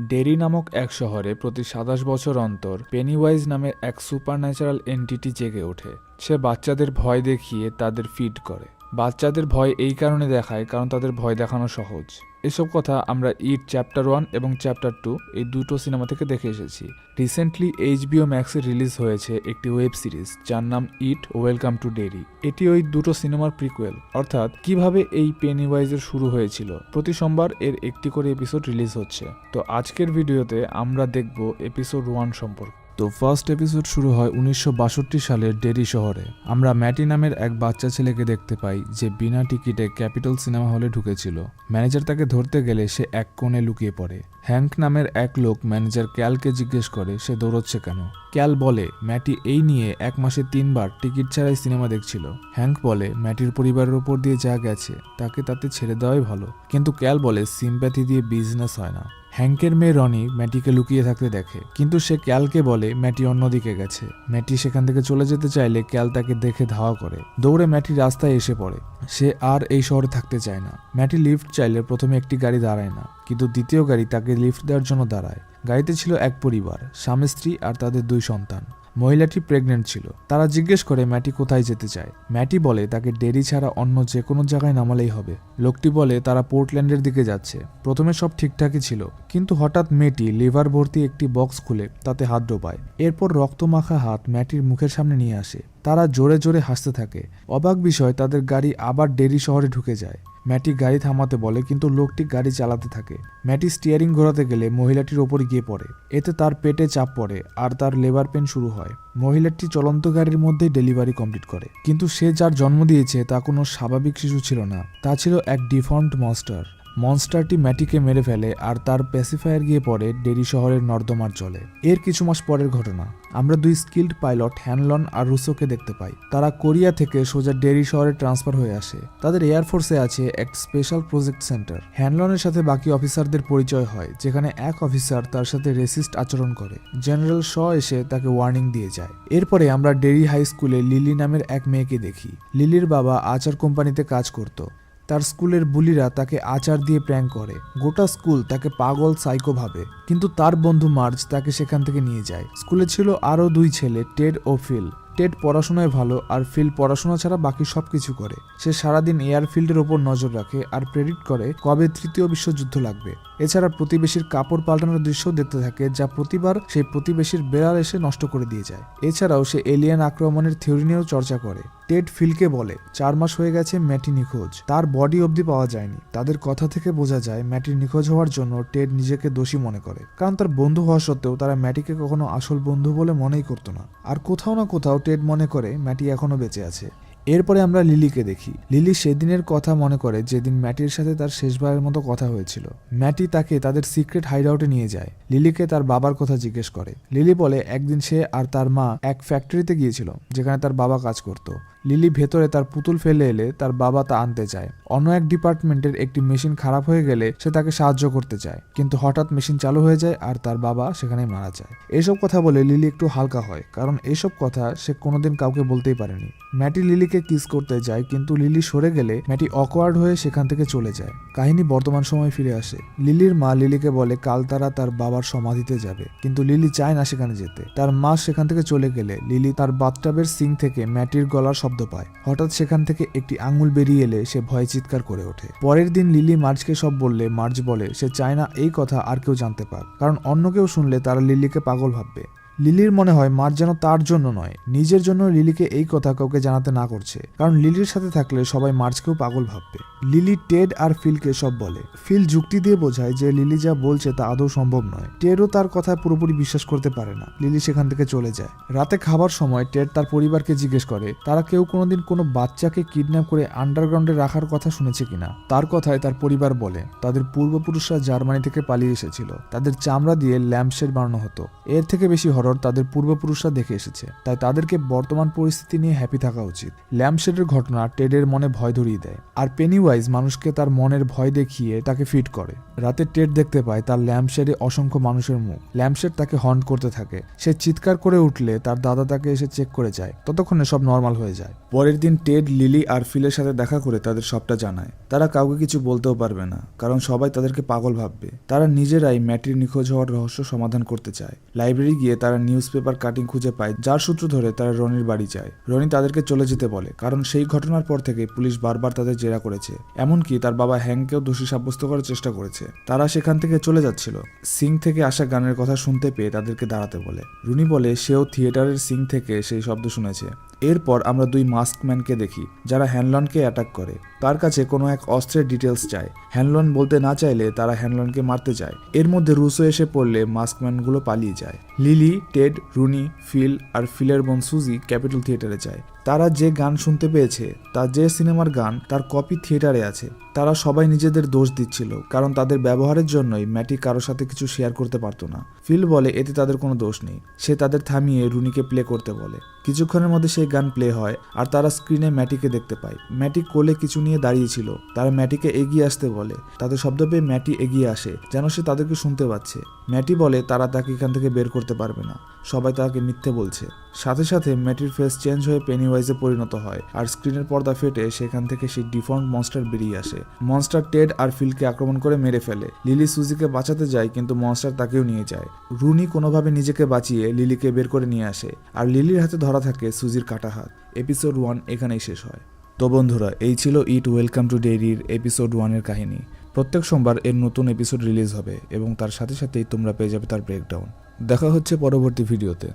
Dairy নামক এক শহরে প্রতি সাতাশ বছর অন্তর পেনিওয়াইজ নামের এক সুপার ন্যাচারাল এন্টিটি জেগে ওঠে। সে বাচ্চাদের ভয় দেখিয়ে তাদের ফিড করে। বাচ্চাদের ভয় এই কারণে দেখায়, কারণ তাদের ভয় দেখানো সহজ। এসব কথা আমরা ইট চ্যাপ্টার ওয়ান এবং চ্যাপ্টার টু এই দুটো সিনেমা থেকে দেখে এসেছি। রিসেন্টলি এইচবিও ম্যাক্সে রিলিজ হয়েছে একটি ওয়েব সিরিজ, যার নাম ইট, ওয়েলকাম টু ডেরি। এটি ওই দুটো সিনেমার প্রিকুয়েল অর্থাৎ কীভাবে এই পেনিওয়াইজের শুরু হয়েছিল। প্রতি সোমবার এর একটি করে এপিসোড রিলিজ হচ্ছে। তো আজকের ভিডিওতে আমরা দেখব এপিসোড ওয়ান সম্পর্কে। তো ফার্স্ট এপিসোড শুরু হয় উনিশশো বাষট্টি সালের ডেরি শহরে। আমরা ম্যাটি নামের এক বাচ্চা ছেলেকে দেখতে পাই, যে বিনা টিকিটে ক্যাপিটাল সিনেমা হলে ঢুকেছিল। ম্যানেজার তাকে ধরতে গেলে সে এক কোণে লুকিয়ে পড়ে। হ্যাঙ্ক নামের এক লোক ম্যানেজার ক্যালকে জিজ্ঞেস করে, সে দৌড়চ্ছে কেন? ক্যাল বলে, ম্যাটি এই নিয়ে এক মাসে তিনবার টিকিট ছাড়াই সিনেমা দেখছিল। হ্যাঙ্ক বলে, ম্যাটির পরিবারের ওপর দিয়ে যা গেছে, তাকে তাতে ছেড়ে দেওয়াই ভালো। কিন্তু ক্যাল বলে, সিম্প্যাথি দিয়ে বিজনেস হয় না। হ্যাঙ্কের মেয়ে রনি ম্যাটিকে লুকিয়ে থাকতে দেখে। কিন্তু সে ক্যালকে বলে, ম্যাটি অন্যদিকে গেছে। ম্যাটি সেখান থেকে চলে যেতে চাইলে ক্যাল তাকে দেখে ধাওয়া করে। দৌড়ে ম্যাটি রাস্তায় এসে পড়ে। সে আর এই শহরে থাকতে চায় না। ম্যাটি লিফট চাইলে প্রথমে একটি গাড়ি দাঁড়ায় না, কিন্তু দ্বিতীয় গাড়ি তাকে লিফট দেওয়ার জন্য দাঁড়ায়। গাড়িতে ছিল এক পরিবার, স্বামী, স্ত্রী আর তাদের দুই সন্তান। মহিলাটি প্রেগনেন্ট ছিল। তারা জিজ্ঞেস করে, ম্যাটি কোথায় যেতে চায়? ম্যাটি বলে, তাকে ডেরি ছাড়া অন্য যে কোনো জায়গায় নামালেই হবে। লোকটি বলে, তারা পোর্টল্যান্ডের দিকে যাচ্ছে। প্রথমে সব ঠিকঠাকই ছিল, কিন্তু হঠাৎ মেয়েটি লিভার ভর্তি একটি বক্স খুলে তাতে হাত ডোবায়। এরপর রক্তমাখা হাত ম্যাটির মুখের সামনে নিয়ে আসে। তারা জোরে জোরে হাসতে থাকে। অবাক বিষয়, তাদের গাড়ি আবার ডেরি শহরে ঢুকে যায়। ম্যাটি গাড়ি থামাতে বলে, কিন্তু লোকটি গাড়ি চালাতে থাকে। ম্যাটি স্টিয়ারিং ঘোরাতে গেলে মহিলাটির ওপর গিয়ে পড়ে। এতে তার পেটে চাপ পড়ে আর তার লেবার পেন শুরু হয়। মহিলাটি চলন্ত গাড়ির মধ্যেই ডেলিভারি কমপ্লিট করে। কিন্তু সে যার জন্ম দিয়েছে তা কোনো স্বাভাবিক শিশু ছিল না। তা ছিল এক ডিফর্মড মনস্টার মনস্টারটি ম্যাটিকে মেরে ফেলে আর তার প্যাসিফায়ার গিয়ে পড়ে ডেরি শহরের নর্দমার জলে। এর কিছু মাস পরের ঘটনা। আমরা দুই স্কিল্ড পাইলট হ্যানলন আর রুসোকে দেখতে পাই। তারা কোরিয়া থেকে সোজা ডেরি শহরে ট্রান্সফার হয়ে আসে। তাদের এয়ারফোর্সে আছে এক স্পেশাল প্রজেক্ট সেন্টার। হ্যানলনের সাথে বাকি অফিসারদের পরিচয় হয়, যেখানে এক অফিসার তার সাথে রেসিস্ট আচরণ করে। জেনারেল শ এসে তাকে ওয়ার্নিং দিয়ে যায়। এরপরে আমরা ডেরি হাই স্কুলে লিলি নামের এক মেয়েকে দেখি। লিলির বাবা আচার কোম্পানিতে কাজ করত। তার স্কুলের বুলিরা তাকে আচার দিয়ে প্র্যাঙ্ক করে। গোটা স্কুল তাকে পাগল সাইকো ভাবে। কিন্তু তার বন্ধু মার্জ তাকে সেখান থেকে নিয়ে যায়। স্কুলে ছিল আরও দুই ছেলে, টেড ও ফিল। টেড পড়াশোনায় ভালো আর ফিল পড়াশোনা ছাড়া বাকি সব কিছু করে। সে সারাদিন এয়ারফিল্ডের ওপর নজর রাখে আর প্রেডিক্ট করে কবে তৃতীয় বিশ্বযুদ্ধ লাগবে। এছাড়া প্রতিবেশীর কাপড় পাল্টানোর দৃশ্য দেখতে থাকে যা প্রতিবার সেই প্রতিবেশীর বেড়াল এসে নষ্ট করে দিয়ে যায়। এছাড়াও সে এলিয়ান আক্রমণের থিওরি নিয়েও চর্চা করে। টেড ফিলকে বলে, চার মাস হয়ে গেছে ম্যাটি নিখোঁজ। তার বডি অবধি পাওয়া যায়নি। তাদের কথা থেকে বোঝা যায় ম্যাটির নিখোঁজ হওয়ার জন্য টেড নিজেকে দোষী মনে করে। কারণ তার বন্ধু হওয়া সত্ত্বেও তারা ম্যাটিকে কখনো আসল বন্ধু বলে মনেই করতো না। আর কোথাও না কোথাও টেড মনে করে, ম্যাটি এখনও বেঁচে আছে। এরপরে আমরা লিলিকে দেখি। লিলি সেদিনের কথা মনে করে, যেদিন ম্যাটির সাথে তার শেষবারের মতো কথা হয়েছিল। ম্যাটি তাকে তাদের সিক্রেট হাইড আউটে নিয়ে যায়। লিলিকে তার বাবার কথা জিজ্ঞেস করে। লিলি বলে, একদিন সে আর তার মা এক ফ্যাক্টরিতে গিয়েছিল, যেখানে তার বাবা কাজ করত। লিলি ভেতরে তার পুতুল ফেলে এলে তার বাবা তা আনতে চায় অন্য এক ডিপার্টমেন্টের একটি মেশিন খারাপ হয়ে গেলে সে তাকে সাহায্য করতে চায় কিন্তু হঠাৎ মেশিন চালু হয়ে যায় আর তার বাবা সেখানে মারা যায়। এসব কথা বলে লিলি একটু হালকা হয়, কারণ এসব কথা সে কোনোদিন কাউকে বলতেই পারেনি। ম্যাটি লিলিকে কিস করতে যায়, কিন্তু লিলি সরে গেলে ম্যাটি অকওয়ার্ড হয়ে সেখান থেকে চলে যায়। কাহিনী বর্তমান সময় ফিরে আসে। লিলির মা লিলিকে বলে, কাল তারা তার বাবার সমাধিতে যাবে। কিন্তু লিলি চায় না সেখানে যেতে। তার মা সেখান থেকে চলে গেলে লিলি তার বাথটাবের সিং থেকে ম্যাটির গলার শব্দ পায়। হঠাৎ সেখান থেকে একটি আঙুল বেরিয়ে এলে সে ভয়ে চিৎকার করে ওঠে। পরের দিন লিলি মার্জকে সব বললে, মার্জ বলে, সে চায় না এই কথা আর কেউ জানতে পার। কারণ অন্য কেউ শুনলে তারা লিলিকে পাগল ভাববে। লিলির মনে হয় মার যেন তার জন্য নয়, নিজের জন্য লিলিকে এই কথা কাউকে জানাতে না করছে। কারণ লিলির সাথে থাকলে সবাই মার্চকেও পাগল ভাববে। লিলি টেড আর ফিলকে সব বলে। ফিল যুক্তি দিয়ে বোঝায় যে লিলি যা বলছে তা আদৌ সম্ভব নয়। টেডও তার কথা পুরোপুরি বিশ্বাস করতে পারে না। লিলি সেখান থেকে চলে যায়। রাতে খাবার সময় টেড তার পরিবারকে জিজ্ঞেস করে, তারা কেউ কোনোদিন কোনো বাচ্চাকে কিডন্যাপ করে আন্ডারগ্রাউন্ডে রাখার কথা শুনেছে কিনা? তার কথায় তার পরিবার বলে, তাদের পূর্বপুরুষরা জার্মানি থেকে পালিয়ে এসেছিল। তাদের চামড়া দিয়ে ল্যাম্পশেড বানানো হতো। এর থেকে বেশি হরর তাদের পূর্বপুরুষরা দেখে এসেছে। তাই তাদেরকে বর্তমান পরিস্থিতি নিয়ে হ্যাপি থাকা উচিত। ল্যাম্পশেডের ঘটনা টেডের মনে ভয় ধরিয়ে দেয়। আর পেনিওয়াইজ মানুষকে তার মনের ভয় দেখিয়ে তাকে ফিট করে। রাতে টেড দেখতে পায় তার ল্যাম্পশেডে অসংখ্য মানুষের মুখ। ল্যাম্পশেড তাকে হন্ট করতে থাকে। সে চিৎকার করে উঠলে তার দাদা তাকে এসে চেক করে যায়। ততক্ষণে সব নর্মাল হয়ে যায়। পরের দিন টেড, লিলি আর ফিলের সাথে দেখা করে তাদের সবটা জানায়। তারা কাউকে কিছু বলতেও পারবে না, কারণ সবাই তাদেরকে পাগল ভাববে। তারা নিজেরাই ম্যাটির নিখোঁজ হওয়ার রহস্য সমাধান করতে চায়। লাইব্রেরি গিয়ে তারা নিউজ পেপার কাটিং খুঁজে পায়, যার সূত্র ধরে তারা রনির বাড়ি যায়। রনি তাদেরকে চলে যেতে বলে, কারণ সেই ঘটনার পর থেকে পুলিশ বারবার তাদের জেরা করেছে। এমনকি তার বাবা হ্যাংকেও দোষী সাব্যস্ত করার চেষ্টা করেছে। তারা সেখান থেকে চলে যাচ্ছিল। সিং থেকে আসা গানের কথা শুনতে পেয়ে তাদেরকে দাঁড়াতে বলে। রুনি বলে, সেও থিয়েটারের সিং থেকে সেই শব্দ শুনেছে। এরপর আমরা দুই মাস্কম্যানকে দেখি, যারা হ্যানলনকে অ্যাটাক করে। তার কাছে কোনো এক অস্ত্রের ডিটেলস চায় হ্যানলন বলতে না চাইলে তারা হ্যানলনকে মারতে যায়। এর মধ্যে রুসো এসে পড়লে মাস্কম্যানগুলো পালিয়ে যায়। লিলি, টেড, রুনি, ফিল আর ফিলের বোন সুজি ক্যাপিটাল থিয়েটারে যায়। তারা যে গান শুনতে পেয়েছে, তা যে সিনেমার গান, তার কপি থিয়েটারে আছে। তারা সবাই নিজেদের দোষ দিচ্ছিল, কারণ তাদের ব্যবহারের জন্যই ম্যাটি কারোর সাথে কিছু শেয়ার করতে পারতো না। ফিল বলে, এতে তাদের কোনো দোষ নেই। সে তাদের থামিয়ে রুনিকে প্লে করতে বলে। কিছুক্ষণের মধ্যে সেই গান প্লে হয়, আর তারা স্ক্রিনে ম্যাটিকে দেখতে পায়। ম্যাটি কোলে কিছু নিয়ে দাঁড়িয়েছিল। তারা ম্যাটিকে এগিয়ে আসতে বলে। তাদের শব্দ পেয়ে ম্যাটি এগিয়ে আসে, যেন সে তাদেরকে শুনতে পাচ্ছে। ম্যাটি বলে, তারা তাকে এখান থেকে বের করতে পারবে না। সবাই তাকে মিথ্যে বলছে। সাথে সাথে ম্যাটির ফেস চেঞ্জ হয়ে পেনিওয়াইজে পরিণত হয়, আর স্ক্রিনের পর্দা ফেটে সেখান থেকে সেই ডিফল্ট মনস্টার বেরিয়ে আসে। মনস্টার টেড আর ফিলকে আক্রমণ করে মেরে ফেলে। লিলি সুজিকে বাঁচাতে যায়, কিন্তু মনস্টার তাকেও নিয়ে যায়। রুনি কোনোভাবে নিজেকে বাঁচিয়ে লিলিকে বের করে নিয়ে আসে, আর লিলির হাতে ধরা থাকে সুজির কাটা হাত। এপিসোড ওয়ান এখানেই শেষ হয়। তো বন্ধুরা, এই ছিল ইট ওয়েলকাম টু ডেইরির এপিসোড ওয়ানের কাহিনী। প্রত্যেক সোমবার এর নতুন এপিসোড রিলিজ হবে, এবং তার সাথে সাথেই তোমরা পেয়ে যাবে তার ব্রেকডাউন দেখা হচ্ছে পরবর্তী ভিডিওতে